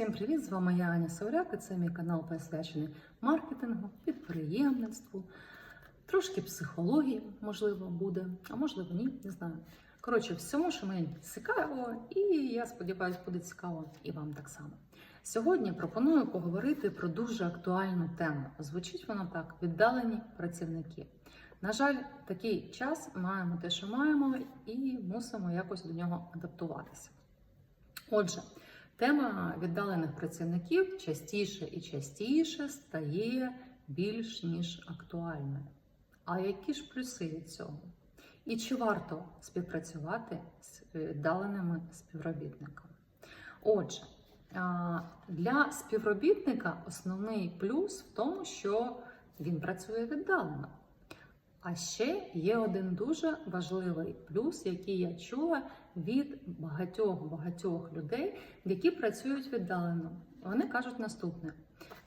Всім привіт! З вами я Аня Сауляк, і це мій канал присвячений маркетингу, підприємництву, трошки психології, можливо, буде, а можливо, ні, не знаю. Коротше, всьому, що мені цікаво, і я сподіваюся, буде цікаво і вам так само. Сьогодні пропоную поговорити про дуже актуальну тему. Звучить вона так: віддалені працівники. На жаль, такий час маємо те, що маємо, і мусимо якось до нього адаптуватися. Отже, тема віддалених працівників частіше і частіше стає більш ніж актуальною. А які ж плюси від цього? І чи варто співпрацювати з віддаленими співробітниками? Отже, для співробітника основний плюс в тому, що він працює віддалено. А ще є один дуже важливий плюс, який я чула від багатьох багатьох людей, які працюють віддалено. Вони кажуть наступне: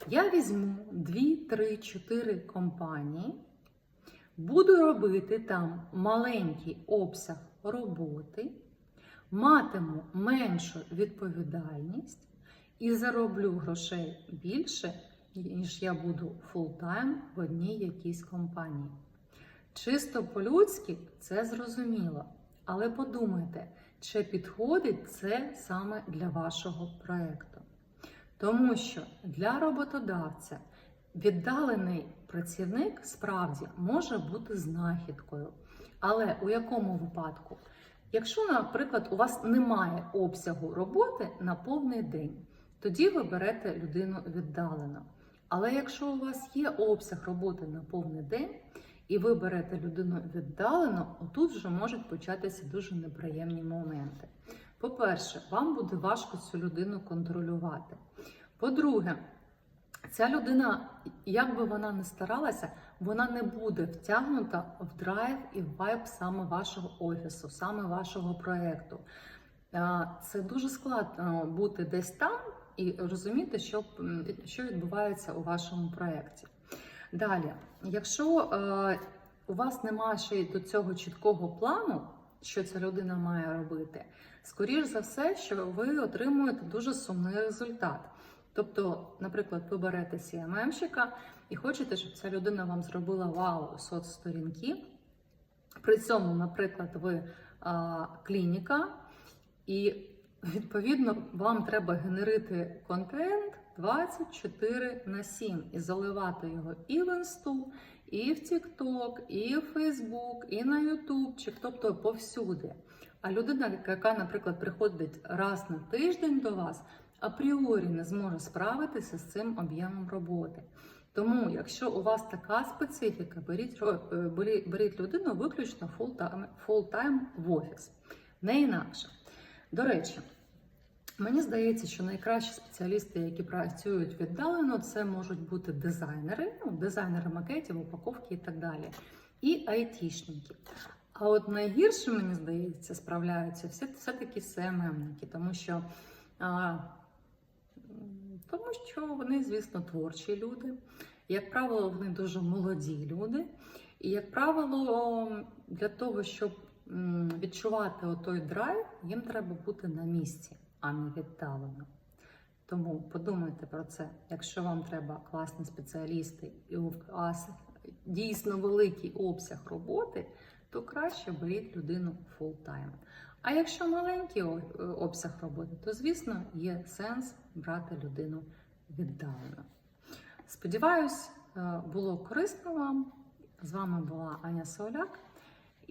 я візьму 2, 3, 4 компанії, буду робити там маленький обсяг роботи, матиму меншу відповідальність і зароблю грошей більше, ніж я буду фултайм в одній якійсь компанії. Чисто по-людськи це зрозуміло. Але подумайте, чи підходить це саме для вашого проєкту. Тому що для роботодавця віддалений працівник справді може бути знахідкою. Але у якому випадку? Якщо, наприклад, у вас немає обсягу роботи на повний день, тоді ви берете людину віддалено. Але якщо у вас є обсяг роботи на повний день, і ви берете людину віддалено, отут вже можуть початися дуже неприємні моменти. По-перше, вам буде важко цю людину контролювати. По-друге, ця людина, як би вона не старалася, вона не буде втягнута в драйв і в вайб саме вашого офісу, саме вашого проєкту. Це дуже складно бути десь там і розуміти, що, що відбувається у вашому проєкті. Далі, якщо е, у вас немає ще до цього чіткого плану, що ця людина має робити, скоріш за все, що ви отримуєте дуже сумний результат. Тобто, наприклад, ви берете CMM-щика і хочете, щоб ця людина вам зробила вау соцсторінки. При цьому, наприклад, ви а, клініка, і відповідно вам треба генерити контент. 24 на 7 і заливати його і в інсту, і в TikTok, і в Facebook, і на Ютубчик, тобто повсюди. А людина, яка, наприклад, приходить раз на тиждень до вас, апріорі не зможе справитися з цим об'ємом роботи. Тому, якщо у вас така специфіка, беріть беріть, беріть людину виключно фултайм в офіс, не інакше. До речі. Мені здається, що найкращі спеціалісти, які працюють віддалено, це можуть бути дизайнери, ну, дизайнери макетів, упаковки і так далі, і айтішники. А от найгірше, мені здається, справляються все, все-таки СММники, тому що а, тому що вони, звісно, творчі люди. Як правило, вони дуже молоді люди. І, як правило, для того, щоб відчувати отой драйв, їм треба бути на місці а не віддалено. Тому подумайте про це. Якщо вам треба класні спеціалісти і у вас дійсно великий обсяг роботи, то краще беріть людину фултайм. А якщо маленький обсяг роботи, то звісно є сенс брати людину віддалено. Сподіваюсь, е, було корисно вам. З вами була Аня Соляк